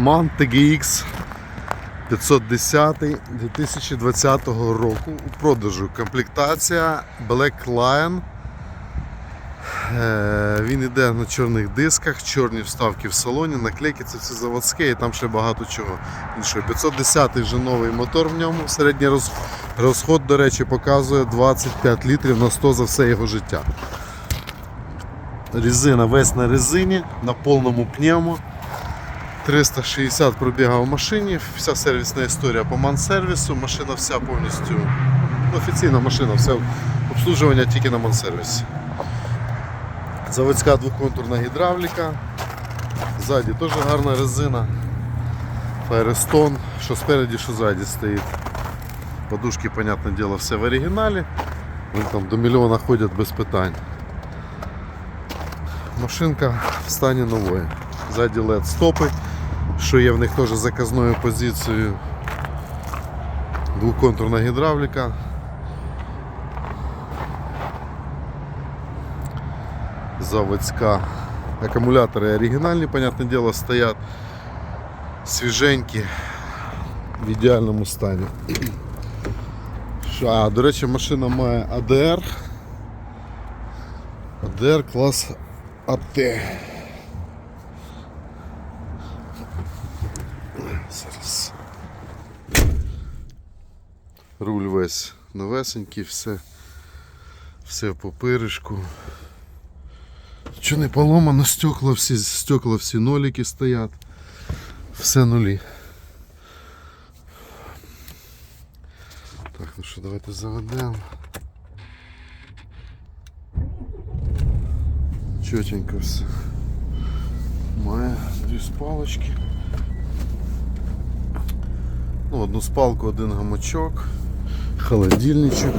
MAN TGX 510 2020 року у продажу. Комплектація Black Lion. Е, Він йде на чорних дисках, чорні вставки в салоні, наклейки це все заводське і там ще багато чого іншого. 510 вже новий мотор в ньому. Середній розход, до речі, показує 25 літрів на 100 за все його життя. Резина весь на резині, на повному пневмо. 360 пробіга в машині, вся сервісна історія по мансервісу, машина вся повністю офіційна машина, все обслужування тільки на мансервісі. Заводська двоконтурна гідравліка. Ззаді теж гарна резина. Firestone, що спереді, що ззаді стоїть. Подушки, понятне діло, все в оригіналі. Вони там до мільйона ходять без питань. Машинка в стані нової. Ззаді LED стопи, що є в них теж заказною позицією. Двоконтурна гідравліка. Заводська. Акумулятори оригінальні, понятне діло, стоять свіженькі, в ідеальному стані. А, до речі, машина має ADR. ADR клас АТ. Зараз. Руль весь новесенький, все, все в попиришку. Що не поломано, стекла всі, стекла всі ноліки стоять. Все нулі. Так, ну що, давайте заведемо. Чотенько все. Має дві спалочки. Ну, одну спалку, один гамачок, холодильничок.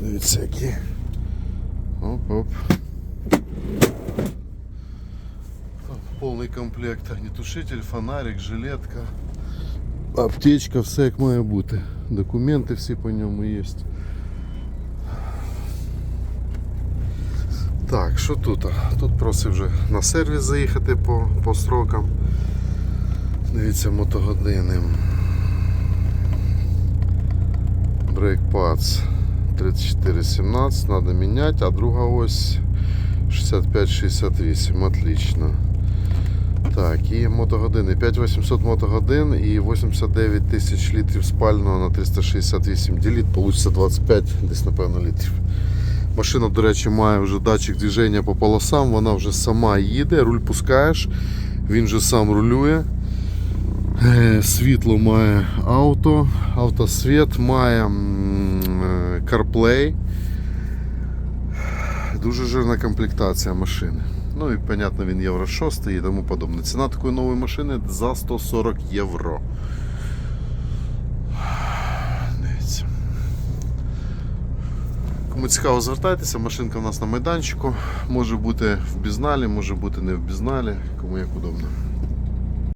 Дивіться які. Оп-оп. Повний комплект огнетушитель, фонарик, жилетка, аптечка, все як має бути. Документи всі по ньому є. Так, що тут? Тут просив вже на сервіс заїхати по, по строкам. Дивіться, мотогодини. Брейкпац 3417 треба міняти, а друга ось 65-68, отлично. Так, і мотогодини. 5800 мотогодин і 89 тисяч літрів спального на 368 діліт, получиться 25 десь напевно літрів. Машина, до речі, має вже датчик движення по полосам, вона вже сама їде, руль пускаєш, він вже сам рулює. Е, Світло має авто, автосвіт має е, CarPlay. Дуже жирна комплектація машини. Ну і, понятно, він Євро 6 і тому подобне. Ціна такої нової машини за 140 євро. Кому цікаво, звертайтеся, машинка у нас на майданчику. Може бути в бізналі, може бути не в бізналі, кому як удобно.